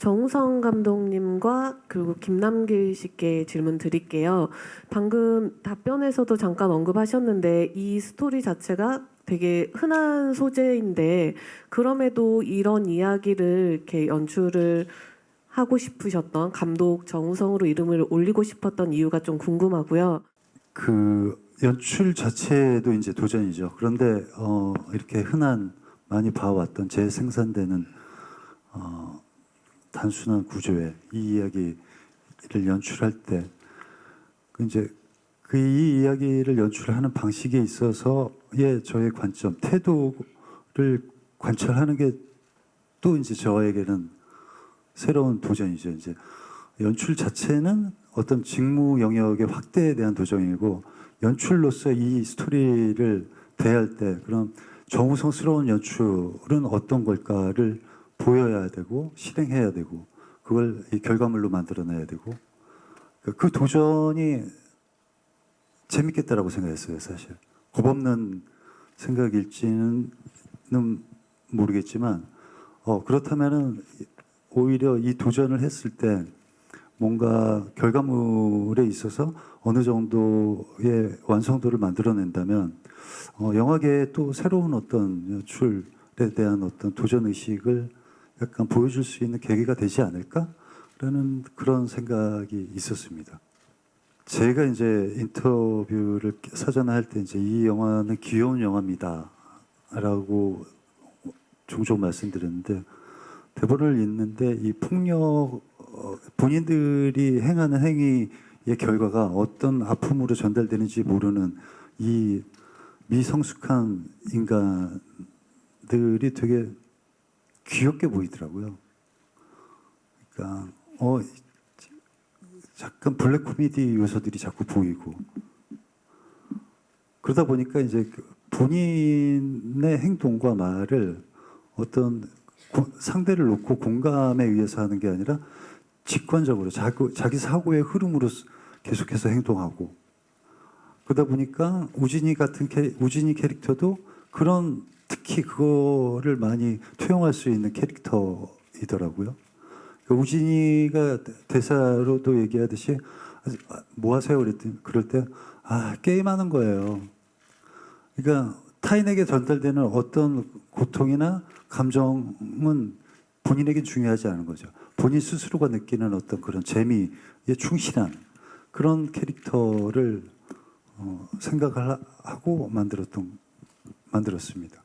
정우성 감독님과 그리고 김남길 씨께 질문 드릴게요. 방금 답변에서도 잠깐 언급하셨는데 이 스토리 자체가 되게 흔한 소재인데 그럼에도 이런 이야기를 이렇게 연출을 하고 싶으셨던 감독 정우성으로 이름을 올리고 싶었던 이유가 좀 궁금하고요. 그 연출 자체도 이제 도전이죠. 그런데 어, 이렇게 흔한 많이 봐왔던 재생산되는 어, 단순한 구조의 이 이야기를 연출할 때, 그 이제 그 이 이야기를 연출하는 방식에 있어서의 저의 관점, 태도를 관찰하는 게 또 이제 저에게는 새로운 도전이죠. 이제 연출 자체는 어떤 직무 영역의 확대에 대한 도전이고 연출로서 이 스토리를 대할 때 그런 정우성스러운 연출은 어떤 걸까를 보여야 되고 실행해야 되고 그걸 이 결과물로 만들어내야 되고. 그- 그 도전이 재밌겠다라고 생각했어요 사실. 겁없는 생각일지는 모르겠지만 어 그렇다면은 오히려 이 도전을 했을 때 뭔가 결과물에 있어서 어느 정도의 완성도를 만들어낸다면 어, 영화계에 또 새로운 어떤 연출에 대한 어떤 도전 의식을 약간 보여줄 수 있는 계기가 되지 않을까라는 그런 생각이 있었습니다. 제가 이제 인터뷰를 사전에 할 때 이제 이 영화는 귀여운 영화입니다라고 종종 말씀드렸는데 대본을 읽는데 이 폭력 어, 본인들이 행하는 행위의 결과가 어떤 아픔으로 전달되는지 모르는 이 미성숙한 인간들이 되게 귀엽게 보이더라고요. 그러니까 어 약간 블랙 코미디 요소들이 자꾸 보이고 그러다 보니까 이제 그 본인의 행동과 말을 어떤 고- 상대를 놓고 공감에 의해서 하는 게 아니라 직관적으로 자기, 자기 사고의 흐름으로 스- 계속해서 행동하고 그러다 보니까 우진이 같은 캐, 우진이 캐릭터도 그런 특히 그거를 많이 투영할 수 있는 캐릭터이더라고요. 그 우진이가 대사로도 얘기하듯이 아, 뭐 하세요 그랬더니 그럴 때 아 게임하는 거예요. 그러니까 타인에게 전달되는 어떤 고통이나 감정은 본인에게 중요하지 않은 거죠. 본인 스스로가 느끼는 어떤 그런 재미에 충실한 그런 캐릭터를 어, 생각을 하- 하고 만들었던 만들었습니다.